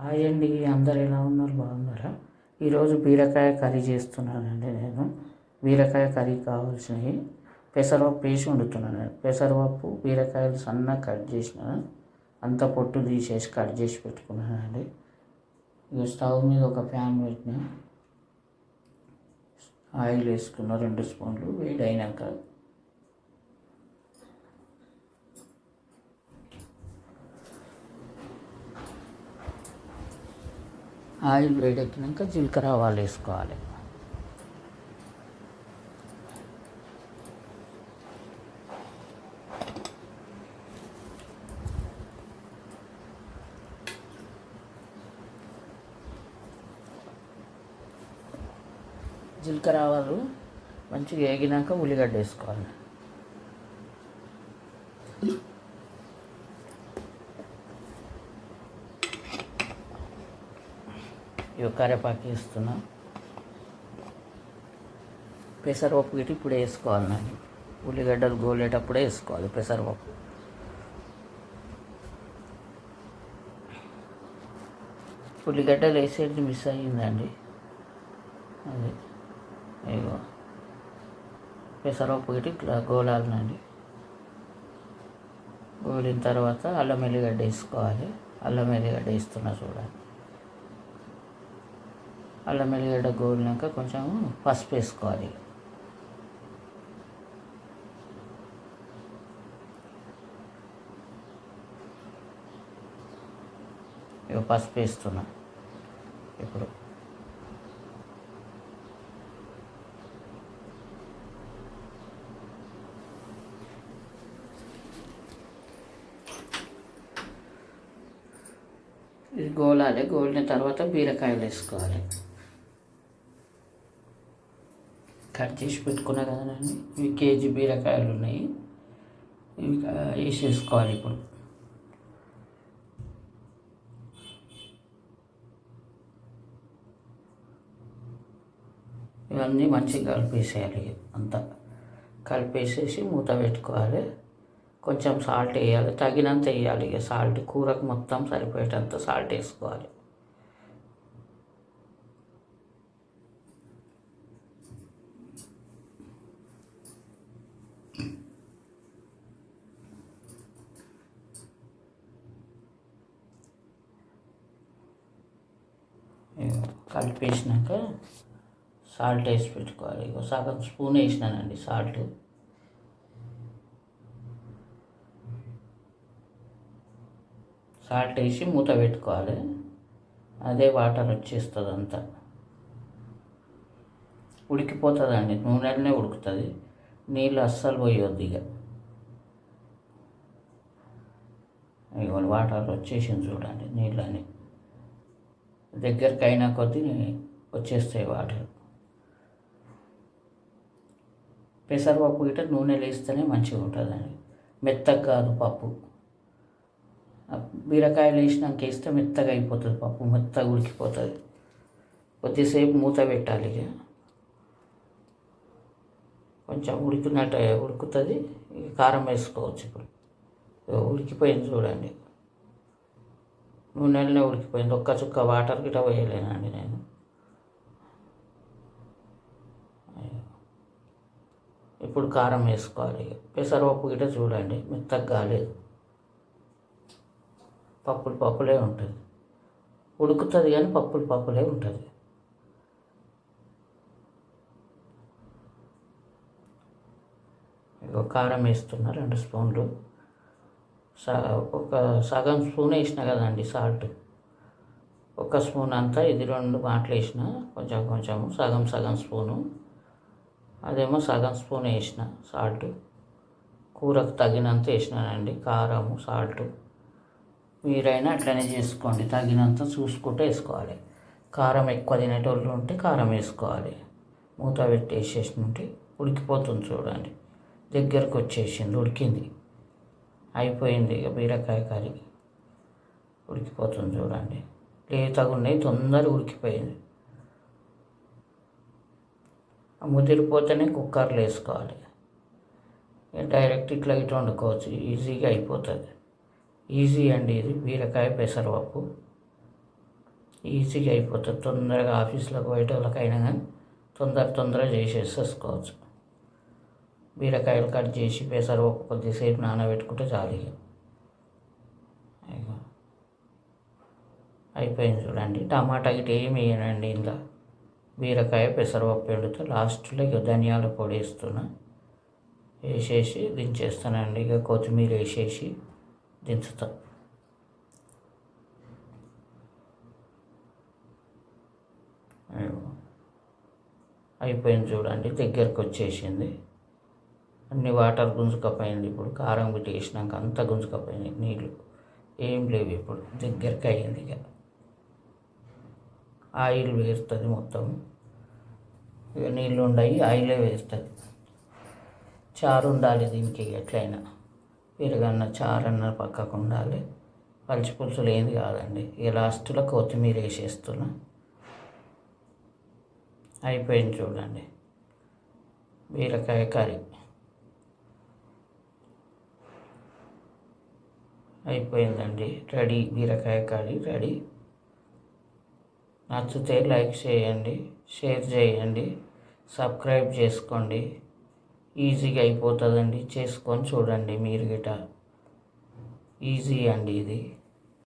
Hi అండి అందరు ఎలా ఉన్నారు? బాగున్నారా? ఈరోజు బీరకాయ కర్రీ చేస్తున్నానండి నేను. బీరకాయ కర్రీ కావాల్సినవి. పెసరపప్పు వేసి వండుతున్నాను. పెసరపప్పు బీరకాయలు సన్నగా కట్ చేసిన అంత పొట్టు తీసేసి కట్ చేసి పెట్టుకున్నానండి. ఇక స్టవ్ మీద ఒక ప్యాన్ పెట్టిన ఆయిల్ వేసుకున్న రెండు స్పూన్లు వేడి అయినాక ఆయిల్ వేడెక్కినాక జీలకర్ర ఆవాలు వేసుకోవాలి. జీలకర్ర ఆవాలు మంచిగా వేగినాక ఉల్లిగడ్డ వేసుకోవాలి. ఇవి కరేపాకు వేస్తున్నా. పెసరపప్పు గిట్టి ఇప్పుడే వేసుకోవాలి నాకు ఉల్లిగడ్డలు గోలేటప్పుడే వేసుకోవాలి పెసరపప్పు. ఉల్లిగడ్డలు వేసేది మిస్ అయ్యిందండి. అది ఇగో పెసరపప్పు గిట్టి ఇట్లా గోలాలనండి. గోలిన తర్వాత అల్లం ఎల్లిగడ్డ వేసుకోవాలి. అల్లం ఎల్లిగడ్డ వేస్తున్నా చూడండి. అల్లం ఎల్లిగడ్డ గోలినాక కొంచెం పసుపు వేసుకోవాలి. ఇక పసుపు వేస్తున్నా. ఇప్పుడు ఇది గోలాలి. గోలిన తర్వాత బీరకాయలు వేసుకోవాలి. కట్ చేసి పెట్టుకున్నా కదండి ఇవి కేజీ బీరకాయలు ఉన్నాయి. ఇవి వేసేసుకోవాలి ఇప్పుడు. ఇవన్నీ మంచిగా కలిపేసేయాలి అంతా. కలిపేసేసి మూత పెట్టుకోవాలి. కొంచెం సాల్ట్ వేయాలి తగినంత వేయాలి ఇక సాల్ట్. కూరకు మొత్తం సరిపోయేటంత సాల్ట్ వేసుకోవాలి. కలిపేసినాక సాల్ట్ వేసి పెట్టుకోవాలి. సగం స్పూన్ వేసినానండి సాల్ట్. సాల్ట్ వేసి మూత పెట్టుకోవాలి. అదే వాటర్ వచ్చేస్తుంది అంతా ఉడికిపోతుందండి. నూనెలనే ఉడుకుతుంది. నీళ్ళు అస్సలు పోయొద్దు ఇక. ఇవన్నీ వాటర్ వచ్చేసింది చూడండి నీళ్ళని. దగ్గరికి అయినా కొద్దీ వచ్చేస్తాయి వాటర్. పెసరపప్పు గిట్ట నూనె వేస్తేనే మంచిగా ఉంటుందండి. మెత్తగా కాదు పప్పు. బీరకాయలు వేసినాక వేస్తే మెత్తగా అయిపోతుంది పప్పు మెత్తగా ఉడికిపోతుంది. కొద్దిసేపు మూత పెట్టాలి ఇక. కొంచెం ఉడికినట్టు ఉడుకుతుంది. కారం వేసుకోవచ్చు ఇప్పుడు. ఉడికిపోయింది చూడండి. నూనెలనే ఉడికిపోయింది. ఒక్క చుక్క వాటర్ గిట్ట వేయలేనండి నేను. ఇప్పుడు కారం వేసుకోవాలి. పెసరపప్పు గిట్ట చూడండి. మెత్తగా కాలేదు పప్పులు పప్పులే ఉంటుంది. ఉడుకుతుంది కానీ పప్పులు పప్పులే ఉంటుంది ఇక కారం వేస్తున్నా రెండు స్పూన్లు. ఒక సగం స్పూన్ వేసిన కదండి సాల్ట్. ఒక స్పూన్ అంతా ఇది రెండు మాటలు వేసిన కొంచెం కొంచెం సగం సగం స్పూను. అదేమో సగం స్పూన్ వేసిన సాల్ట్. కూరకు తగినంత వేసినానండి కారము సాల్ట్. మీరైనా అట్లనే చేసుకోండి తగినంత చూసుకుంటూ వేసుకోవాలి. కారం ఎక్కువ తినేటోళ్ళు ఉంటే కారం వేసుకోవాలి. మూత పెట్టి వేసేసినట్టు ఉడికిపోతుంది చూడండి. దగ్గరకు వచ్చేసింది ఉడికింది. అయిపోయింది ఇక బీరకాయ కర్రీ. ఉడికిపోతుంది చూడండి. లేతగా ఉన్నాయి తొందరగా ఉడికిపోయింది. ముదిరిపోతేనే కుక్కర్లో వేసుకోవాలి. డైరెక్ట్ ఇట్లా ఇట్లా వండుకోవచ్చు. ఈజీగా అయిపోతుంది. ఈజీ అండి ఇది. బీరకాయ పెసరపప్పు. ఈజీగా అయిపోతుంది. తొందరగా ఆఫీస్లోకి పోయే వాళ్ళకైనా కానీ తొందర తొందరగా చేసేసేసుకోవచ్చు. బీరకాయలు కట్ చేసి పెసరపప్పు కొద్దిసేపు నానబెట్టుకుంటే చాలు ఇక. అయిపోయింది చూడండి. టమాటా గిట్ట ఏమి వేయనండి ఇందులో. బీరకాయ పెసరపప్పు ఎండితే లాస్ట్లో ఇక ధనియాల పొడి వేస్తున్నా. వేసేసి దించేస్తానండి. ఇక కొత్తిమీర వేసేసి దించుతా. అయిపోయింది చూడండి. దగ్గరకు వచ్చేసింది. అన్ని వాటర్ గుంజుకపోయింది ఇప్పుడు కారం పెట్టి వేసినాక అంతా గుంజుకపోయింది నీళ్ళు ఏం లేవు ఇప్పుడు దగ్గరికి అయ్యింది ఇక. ఆయిల్ వేస్తుంది మొత్తం. ఇక నీళ్ళు ఉండయి ఆయిలే వేస్తుంది చారు ఉండాలి దీనికి ఎట్లయినా. పెరుగన్న చారు అన్న పక్కకు ఉండాలి. పచ్చి పులుసులు ఏంది కాదండి. ఇక లాస్ట్లో కొత్తిమీర వేసేస్తున్నా. అయిపోయింది చూడండి. బీరకాయ కర్రీ. అయిపోయిందండి. రెడీ బీరకాయ కర్రీ రెడీ. నచ్చితే లైక్ చేయండి షేర్ చేయండి సబ్స్క్రైబ్ చేసుకోండి. ఈజీగా అయిపోతుందండి. చేసుకొని చూడండి మీరు గిట. ఈజీ అండి ఇది.